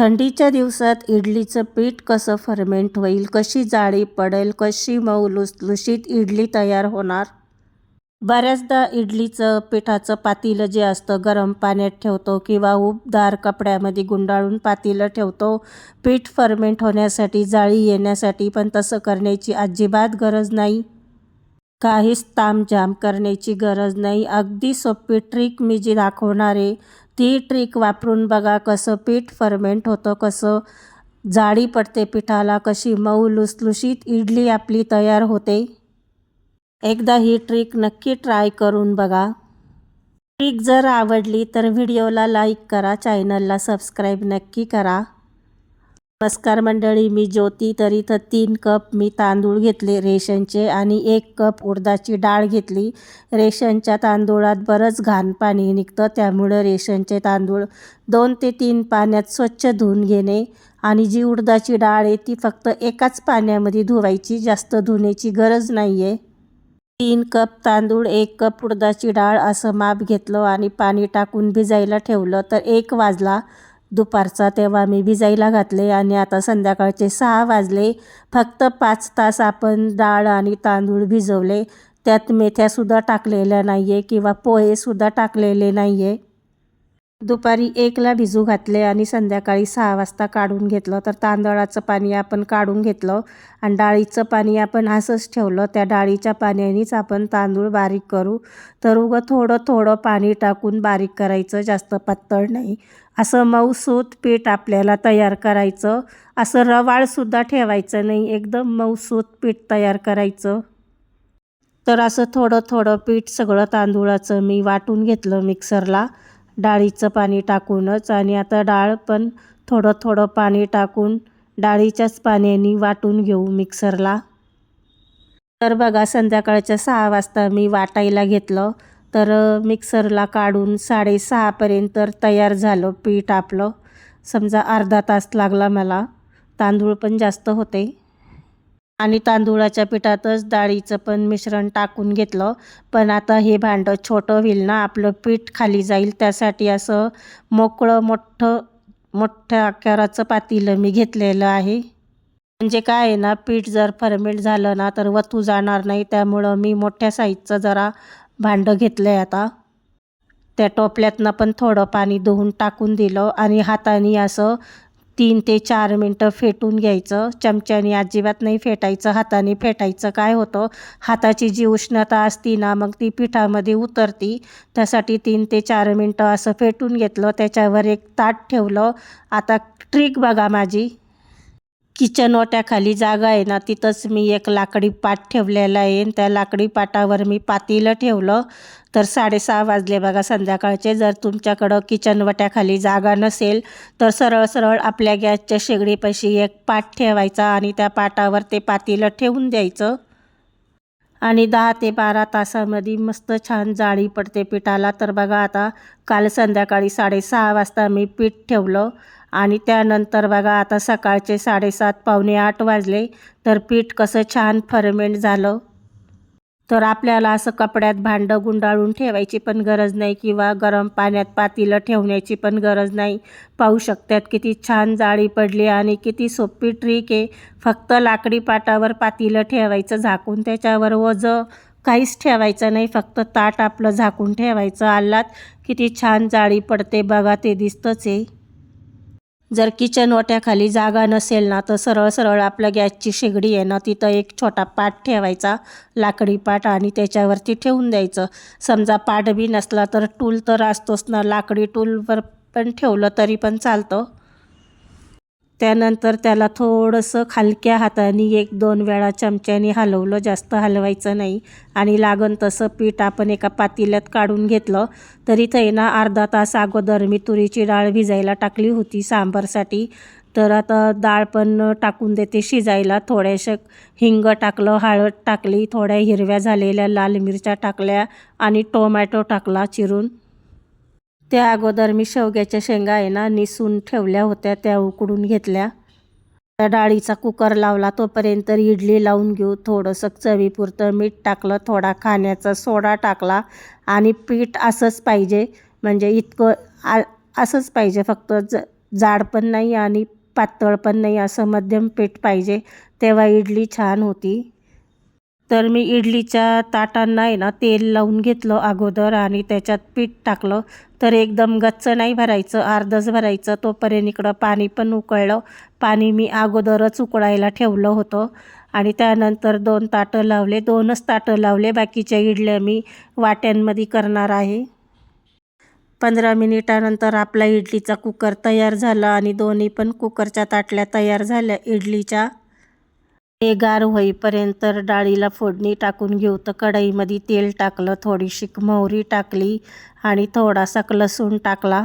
थंडीच्या दिवसात इडलीचं पीठ कसं फर्मेंट होईल कशी जाळी पडेल कशी मऊ लुसलुशीत इडली तयार होणार? बऱ्याचदा इडलीचं पिठाचं पातेलं जे असतं गरम पाण्यात ठेवतो किंवा उबदार कपड्यामध्ये गुंडाळून पातेलं ठेवतो पीठ फर्मेंट होण्यासाठी जाळी येण्यासाठी पण तसं करण्याची अजिबात गरज नाही. काहीच तामझाम करण्याची गरज नाही. अगदी सोपी ट्रिक मी जी दाखवणार आहे ती ट्रिक वापरून बघा कसं पीठ फर्मेंट होतं कसं जाळी पडते पिठाला कशी मऊ लुसलुशीत इडली आपली तयार होते. एकदा ही ट्रिक नक्की ट्राय करून बघा. ट्रिक जर आवडली तर व्हिडिओला लाईक करा चॅनलला सबस्क्राईब नक्की करा. नमस्कार मंडळी मी ज्योती. तर इथं तीन कप मी तांदूळ घेतले रेशनचे आणि एक कप उडदाची डाळ घेतली. रेशनच्या तांदूळात बरंच घाण पाणी निघतं त्यामुळं रेशनचे तांदूळ दोन ते तीन पाण्यात स्वच्छ धुवून घेणे आणि जी उडदाची डाळ आहे ती फक्त एकाच पाण्यामध्ये धुवायची जास्त धुण्याची गरज नाही आहे तीन कप तांदूळ एक कप उडदाची डाळ असं माप घेतलं आणि पाणी टाकून भिजायला ठेवलं तर एक वाजला. दुपारचा तेव्हा मी भिजायला घातले आणि आता संध्याकाळचे सहा वाजले. फक्त पाच तास आपण डाळ आणि तांदूळ भिजवले. त्यात मेथ्यासुद्धा टाकलेल्या नाही आहे किंवा पोहेसुद्धा टाकलेले नाही आहे दुपारी एकला भिजू घातले आणि संध्याकाळी सहा वाजता काढून घेतलं. तर तांदळाचं पाणी आपण काढून घेतलं आणि डाळीचं पाणी आपण असंच ठेवलं. त्या डाळीच्या पाण्यानेच आपण तांदूळ बारीक करू. तर उगं थोडं थोडं पाणी टाकून बारीक करायचं जास्त पातळ नाही. असं मऊसूत पीठ आपल्याला तयार करायचं. असं रवाळसुद्धा ठेवायचं नाही. एकदम मऊसूत पीठ तयार करायचं. तर असं थोडं थोडं पीठ सगळं तांदूळाचं मी वाटून घेतलं मिक्सरला. डाळीचं पाणी टाकूनच आणि आता डाळ पण थोडं थोडं पाणी टाकून डाळीच्याच पाण्याने वाटून घेऊ मिक्सरला. तर बघा संध्याकाळच्या सहा वाजता मी वाटायला घेतलं. तर मिक्सरला काढून साडेसहापर्यंत तयार झालं पीठ आपलं. समजा अर्धा तास लागला मला. तांदूळ पण जास्त होते. आणि तांदूळाच्या पिठातच डाळीचं पण मिश्रण टाकून घेतलं. पण आता हे भांडं छोटं होईल ना आपलं पीठ खाली जाईल. त्यासाठी असं मोकळं मोठं मोठ्या आकाराचं पातेलं मी घेतलेलं आहे. म्हणजे काय आहे ना पीठ जर फर्मेट झालं ना तर वतू जाणार नाही. त्यामुळं मी मोठ्या साईजचं जरा भांडं घेतलं आहे आता. त्या टोपल्यातनं पण थोडं पाणी धुवून टाकून दिलं आणि हाताने असं तीन ते चार मिनटं फेटून घ्यायचं. चमच्याने अजिबात नाही फेटायचं हाताने फेटायचं. काय होतं? हाताची जी उष्णता असती ना मग ती पिठामध्ये उतरती. त्यासाठी तीन ते चार मिनटं असं फेटून घेतलं. त्याच्यावर एक ताट ठेवलं. आता ट्रिक बघा माझी. किचन ओट्याखाली जागा आहे ना तिथंच मी एक लाकडी पाट ठेवलेला आहे. त्या लाकडी पाटावर मी पातीलं ठेवलं. तर साडेसहा वाजले बघा संध्याकाळचे. जर तुमच्याकडं किचन वट्याखाली जागा नसेल तर सरळ सरळ आपल्या गॅसच्या शेगडीपाशी एक पाट ठेवायचा आणि त्या पाटावर ते पातीलं ठेवून द्यायचं. आणि दहा ते बारा तासामध्ये मस्त छान जाळी पडते पिठाला. तर बघा आता काल संध्याकाळी साडेसहा वाजता मी पीठ ठेवलं. आणि त्यानंतर बघा आता सकाळचे साडेसात पावणे आठ वाजले तर पीठ कसं छान फर्मेंट झालं. तर आपल्याला असं कपड्यात भांडं गुंडाळून ठेवायची पण गरज नाही किंवा गरम पाण्यात पातीलं ठेवण्याची पण गरज नाही. पाहू शकतात किती छान जाळी पडली आणि किती सोपी ट्रिक आहे. फक्त लाकडी पाटावर पातीलं ठेवायचं झाकून त्याच्यावर ओझं काहीच ठेवायचं नाही फक्त ताट आपलं झाकून ठेवायचं. आल्लात किती छान जाळी पडते बघा ते दिसतंच आहे. जर किचन ओट्याखाली जागा नसेल ना तर सरळ सरळ आपल्या गॅसची शेगडी आहे ना तिथं एक छोटा पाट ठेवायचा लाकडी पाट आणि त्याच्यावरती ठेवून द्यायचं. समजा पाट बी नसला तर टूल तर असतोच ना लाकडी टूलवर पण ठेवलं तरी पण चालतं. त्यानंतर त्याला थोडंसं खालक्या हाताने एक दोन वेळा चमच्याने हलवलं जास्त हलवायचं नाही. आणि लागन तसं पीठ आपण एका पातेल्यात काढून घेतलं तर इथं ना अर्धा तास अगोदर मी तुरीची डाळ भिजायला टाकली होती सांबारसाठी. तर आता डाळ पण टाकून देते शिजायला. थोड्याशा हिंग टाकलं हळद टाकली थोड्या हिरव्या झालेल्या लाल मिरच्या टाकल्या आणि टोमॅटो टाकला चिरून. त्या अगोदर मी शेवग्याच्या शेंगा आहे ना निसून ठेवल्या होत्या त्या उकडून घेतल्या. त्या डाळीचा कुकर लावला तोपर्यंत इडली लावून घेऊ. थोडंसं चवीपुरतं मीठ टाकलं थोडा खाण्याचा सोडा टाकला आणि पीठ असंच पाहिजे. म्हणजे इतकं आ असंच पाहिजे फक्त ज जाड पण नाही आणि पातळ पण नाही असं मध्यम पीठ पाहिजे. तेव्हा इडली छान होती. तर मी इडलीच्या ताटांना आहे ना तेल लावून घेतलं अगोदर आणि त्याच्यात पीठ टाकलं. तर एकदम गच्च नाही भरायचं अर्धच भरायचं. तोपर्यंत इकडं पाणी पण उकळलं. पाणी मी अगोदरच उकळायला ठेवलं होतं. आणि त्यानंतर दोन ताटं लावले दोनच ताटं लावले. बाकीच्या इडल्या मी वाट्यांमध्ये करणार आहे. पंधरा मिनिटानंतर आपला इडलीचा कुकर तयार झाला आणि दोन्ही पण कुकरच्या ताटल्या तयार झाल्या इडलीच्या. ते गार होईपर्यंत डाळीला फोडणी टाकून घेऊ. तर कढईमध्ये तेल टाकलं थोडीशी मोहरी टाकली आणि थोडासा लसूण टाकला.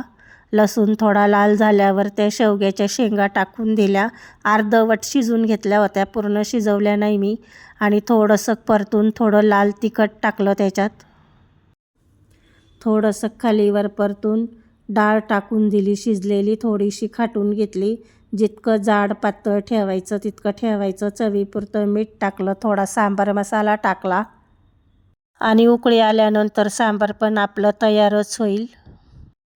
लसूण थोडा लाल झाल्यावर त्या शेवग्याच्या शेंगा टाकून दिल्या. अर्धवट शिजून घेतल्या होत्या पूर्ण शिजवल्या नाही मी. आणि थोडंसं परतून थोडं लाल तिखट टाकलं त्याच्यात. थोडंसं खालीवर परतून डाळ टाकून दिली शिजलेली थोडीशी खाटून घेतली. जितकं जाड पातळ ठेवायचं तितकं ठेवायचं. चवीपुरतं मीठ टाकलं थोडा सांबार मसाला टाकला. आणि उकळी आल्यानंतर सांबार पण आपलं तयारच होईल.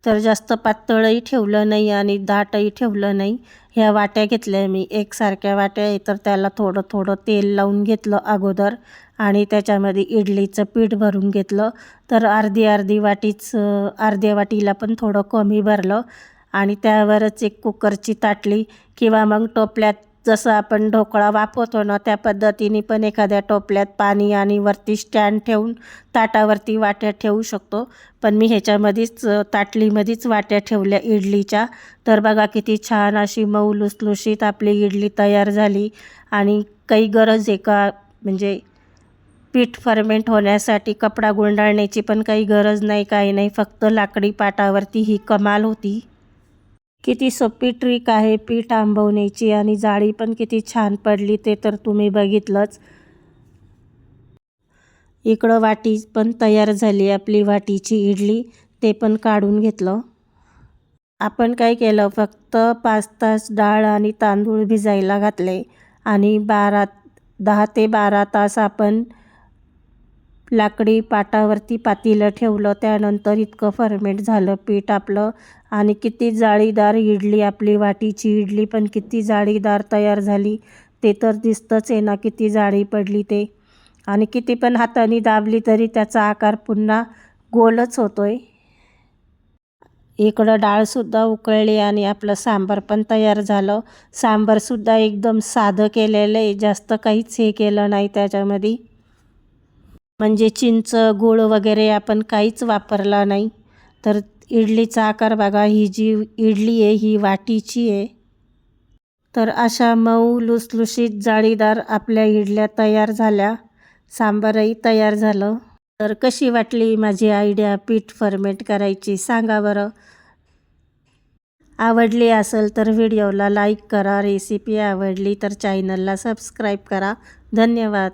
तर जास्त पातळही ठेवलं नाही आणि दाटही ठेवलं नाही. ह्या वाट्या घेतल्या मी. एकसारख्या वाट्या आहे तर त्याला थोडं थोडं तेल लावून घेतलं अगोदर आणि त्याच्यामध्ये इडलीचं पीठ भरून घेतलं. तर अर्धी अर्धी वाटीच अर्ध्या वाटीला पण थोडं कमी भरलं आणि त्यावरच एक कुकरची ताटली किंवा मग टोपल्यात जसं आपण ढोकळा वापरतो ना त्या पद्धतीने पण एखाद्या टोपल्यात पाणी आणि वरती स्टँड ठेवून ताटावरती वाट्या ठेवू शकतो. पण मी ह्याच्यामध्येच ताटलीमध्येच वाट्या ठेवल्या इडलीच्या. तर बघा किती छान अशी मऊ लुसलुशीत आपली इडली तयार झाली. आणि काही गरज आहे का? म्हणजे पीठ फर्मेंट होण्यासाठी कपडा गुंडाळण्याची पण काही गरज नाही काही नाही. फक्त लाकडी पाटावरती ही कमाल होती. किती सोपी ट्रिक आहे पीठ आंबवण्याची आणि जाळी पण किती छान पडली ते तर तुम्ही बघितलंच. इकडं वाटी पण तयार झाली आपली वाटीची इडली ते पण काढून घेतलं. आपण काय केलं फक्त पाच तास डाळ आणि तांदूळ भिजायला घातले आणि बारा दहा ते बारा तास आपण लाकडी पाटावरती पातीलं ठेवलं त्यानंतर इतकं फर्मेंट झालं पीठ आपलं आणि किती जाळीदार इडली आपली वाटीची इडली पण किती जाळीदार तयार झाली. ते तर दिसतंच आहे ना किती जाळी पडली ते. आणि किती पण हाताने दाबली तरी त्याचा आकार पुन्हा गोलच होतो आहे इकडं डाळसुद्धा उकळली आणि आपलं सांबार पण तयार झालं. सांबारसुद्धा एकदम साधं केलेलं आहे. जास्त काहीच हे केलं नाही त्याच्यामध्ये. म्हणजे चिंच गूळ वगैरे आपण काहीच वापरला नाही. तर इडलीचा आकार बघा ही जी इडली आहे ही वाटीची आहे. तर अशा मऊ लुसलुशीत जाळीदार आपल्या इडल्या तयार झाल्या. सांबारही तयार झालं. तर कशी वाटली माझी आयडिया पीठ फर्मेट करायची सांगा बरं. आवडली असेल तर व्हिडिओला लाईक करा रेसिपी आवडली तर चॅनलला सबस्क्राईब करा. धन्यवाद.